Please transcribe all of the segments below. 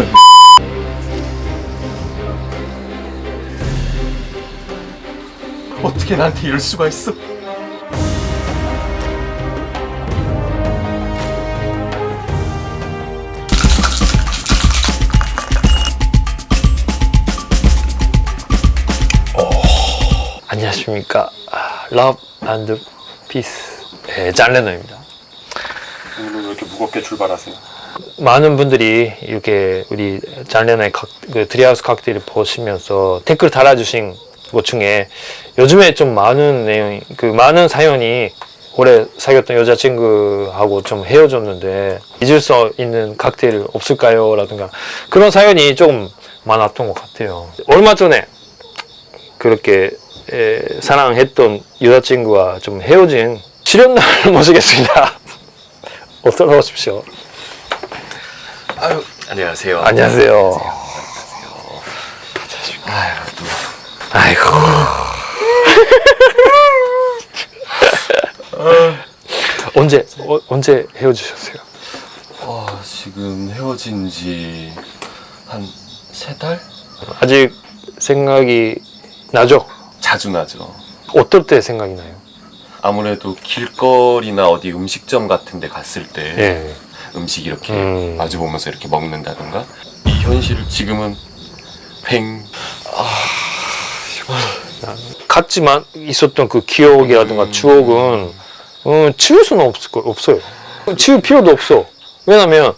이번 어떻게 나한테 이럴 수가 있어? 안녕하십니까. 아, 러브 앤드 피스. 네, 짤레너입니다. 오늘 왜 이렇게 무겁게 출발하세요? 많은 분들이 이렇게 우리 짤레너의 칵, 그 드리하우스 칵테일을 보시면서 댓글 달아주신 것 중에 요즘에 좀 많은 내용이, 그 많은 사연이 오래 사귀었던 여자친구하고 좀 헤어졌는데 잊을 수 있는 칵테일 없을까요? 라든가 그런 사연이 조금 많았던 것 같아요. 얼마 전에 그렇게 에, 사랑했던 여자친구와 좀 헤어진 실연날 모시겠습니다. 어떠러 오십시오. 아유 안녕하세요. 안녕하세요. 아유 또 아이고. 언제 어, 언제 헤어지셨어요? 어, 지금 헤어진 지 한 세 달? 아직 생각이 나죠? 자주 나죠. 어떨 때 생각이 나요? 아무래도 길거리나 어디 음식점 같은 데 갔을 때 예. 음식 이렇게 음. 마주 보면서 이렇게 먹는다던가 이 현실을 지금은 팽 같지만 있었던 그 기억이라든가 음. 추억은 어, 치울 수는 없을 거, 없어요. 치울 필요도 없어. 왜냐면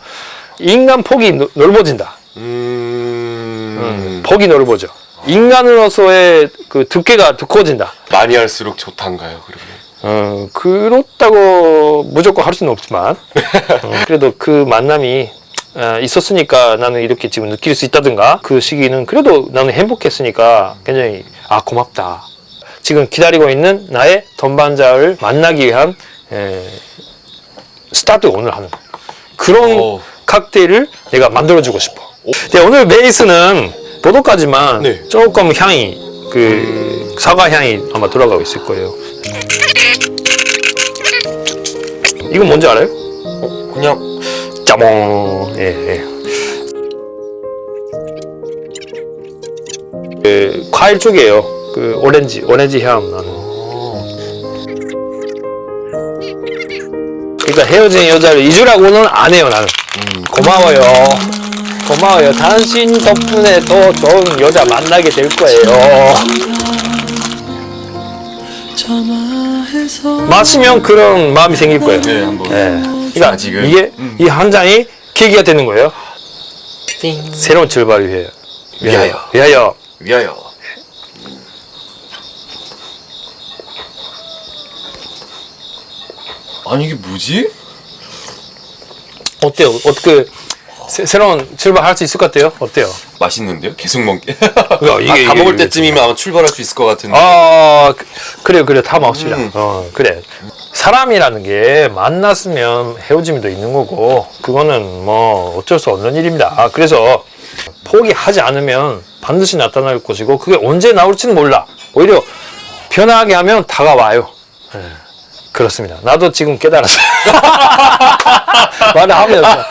인간 폭이 넓- 넓어진다. 음... 음, 폭이 넓어져. 인간으로서의 그 두께가 두꺼워진다. 많이 할수록 좋단가요 그러면? 어, 그렇다고 무조건 할 수는 없지만 어, 그래도 그 만남이 어, 있었으니까 나는 이렇게 지금 느낄 수 있다든가 그 시기는 그래도 나는 행복했으니까 굉장히 아 고맙다. 지금 기다리고 있는 나의 don반자를 만나기 위한 에, 스타트 오늘 하는 그런 오. 칵테일을 내가 만들어주고 싶어. 네, 오늘 베이스는 보도까지만 네. 조금 향이 그 사과 향이 아마 들어가고 있을 거예요. 이건 뭔지 알아요? 그냥 짜몽. 예, 예. 그 과일 쪽이에요. 그 오렌지, 오렌지 향 나는. 그러니까 헤어진 여자를 잊으라고는 안 해요, 나는. 음, 고마워요. 고마워요. 당신 덕분에 더 좋은 여자 만나게 될 거예요. 마시면 그런 마음이 생길 거예요. 네 한번 예. 그러니까 아직은? 이게 음. 이한 잔이 계기가 되는 거예요. 새로운 출발을 위해 위하여. 위하여. 위하여 아니 이게 뭐지? 어때요? 어떻게 새, 새로운 출발할 수 있을 것 같아요? 어때요? 맛있는데요? 계속 먹게 그러니까 이게- 아, 다 이게- 먹을 이게 때쯤이면 아마 출발할 수 있을 것 같은데 아 그- 그래요 그래 다 먹읍시다. 음. 어 그래 사람이라는 게 만났으면 헤어짐도 있는 거고 그거는 뭐 어쩔 수 없는 일입니다. 아, 그래서 포기하지 않으면 반드시 나타날 것이고 그게 언제 나올지는 몰라. 오히려 편하게 하면 다가와요. 예, 그렇습니다. 나도 지금 깨달았어요. 말을 하면서